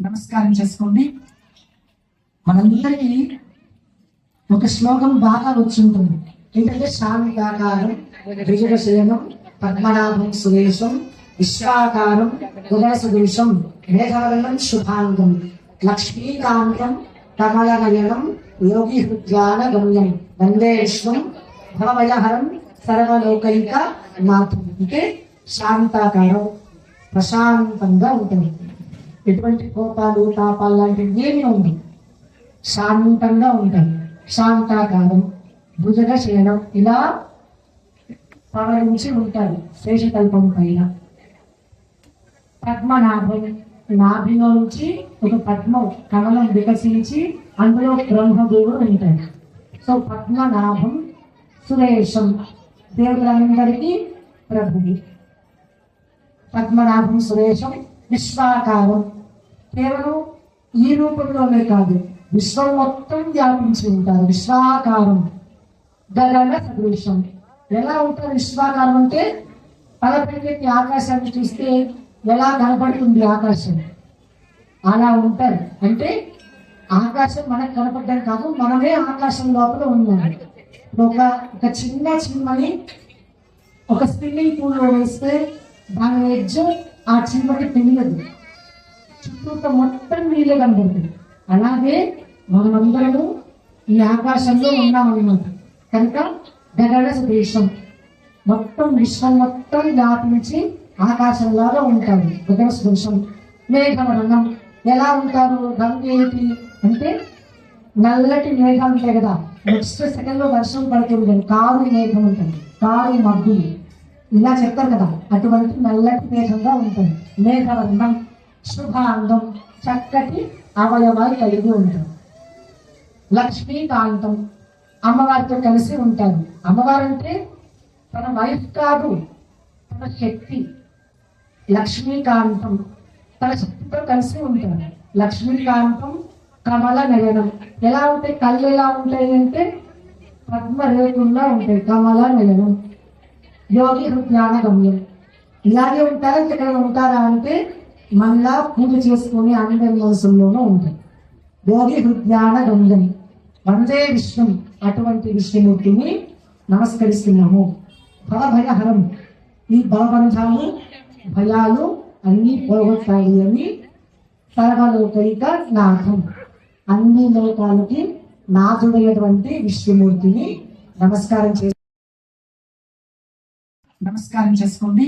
నమస్కారం చేసుకోండి. మనందరికీ ఒక శ్లోకం బాగా వచ్చింటుంది ఏంటంటే శాంతాకారం విజయశయనం పద్మనాభం సుదేశం విశ్వాకారం గగన సుదేశం మేఘవర్ణం శుభాంగం లక్ష్మీకాంతం కమలనయనం యోగి హృద్యాన గమ్యం వందే విశ్వం భవభయహరం సర్వలోకైక నాథం అంటే శాంతాకారం ప్రశాంతంగా ఉంటుంది. ఎటువంటి కోపాలు తాపాలు లాంటివి ఏమీ ఉంది శాంతంగా ఉంటాయి శాంతాకారం భుజగ శయనం ఇలా పవరించి ఉంటాయి శేషకల్పం పైన. పద్మనాభం నాభిలోంచి ఒక పద్మం కమలం వికసించి అందులో బ్రహ్మదేవుడు ఉంటాడు. సో పద్మనాభం సురేషం దేవులందరికీ ప్రభువి. పద్మనాభం సురేషం విశ్వాకారం. కేవలం ఈ రూపంలోనే కాదు విశ్వం మొత్తం వ్యాపించి ఉంటారు. విశ్వాకారం గగన సదృశ్యం ఎలా ఉంటారు విశ్వాకారం అంటే పదపెట్టి ఆకాశాన్ని చూస్తే ఎలా కనపడుతుంది ఆకాశం? అలా ఉంటారు. అంటే ఆకాశం మనకు కనపడడం కాదు మనమే ఆకాశం లోపల ఉన్నాం. ఒక ఒక చిన్న చిమ్మని ఒక స్విమ్మింగ్ పూల్లో వేస్తే దాని ఎడ్జ్ ఆ చిమ్మకి తెలియదు చుట్టూతో మొత్తం నీళ్ళే కనబడుతుంది. అలాగే మనమందరము ఈ ఆకాశంలో ఉన్నామన్నమాట కనుక గగన దేశం మొత్తం విశ్వం మొత్తం వ్యాపించి ఆకాశంలాగా ఉంటారు గగన దేశం మేఘవర్ణం. ఎలా ఉంటారు? రంగు ఏంటి అంటే నల్లటి మేఘాలు ఉంటాయి కదా. నెక్స్ట్ సెకండ్లో వర్షం పడుతుంది. కారు మేఘం ఉంటుంది. కారు మబ్బులు. ఇలా చెప్తారు కదా. అటువంటి నల్లటి మేఘంగా ఉంటుంది. మేఘవర్ణం. శుభాంగం చక్కటి అవయవాలు కలిగి ఉంటారు లక్ష్మీకాంతం అమ్మవారితో కలిసి ఉంటారు అమ్మవారు అంటే తన వైఫ్ కాదు తన శక్తి. లక్ష్మీకాంతం తన శక్తితో కలిసి ఉంటారు లక్ష్మీకాంతం కమల నయనం. ఎలా ఉంటాయి కళ్ళు ఎలా ఉంటాయి అంటే పద్మ రేకుల్లా ఉంటాయి కమల నయనం. యోగి హృజ్ఞాన గమ్యం. ఇలాగే ఉంటారా? ఇక్కడ ఉంటారా అంటే మళ్ళా పూజ చేసుకుని అందరి మనసుల్లోనూ ఉంటాయి. యోగి హృద్యాన గమ్యం వందే విష్ణు అటువంటి విష్ణుమూర్తిని నమస్కరిస్తున్నాము. భవభయహరం ఈ భవబంధాలు భయాలు అన్ని పోగొట్టాలి అని సర్వలోకైక నాథం. అన్ని లోకాలకి నాథుడైనటువంటి విష్ణుమూర్తిని నమస్కారం చే నమస్కారం చేసుకోండి.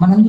మనందరూ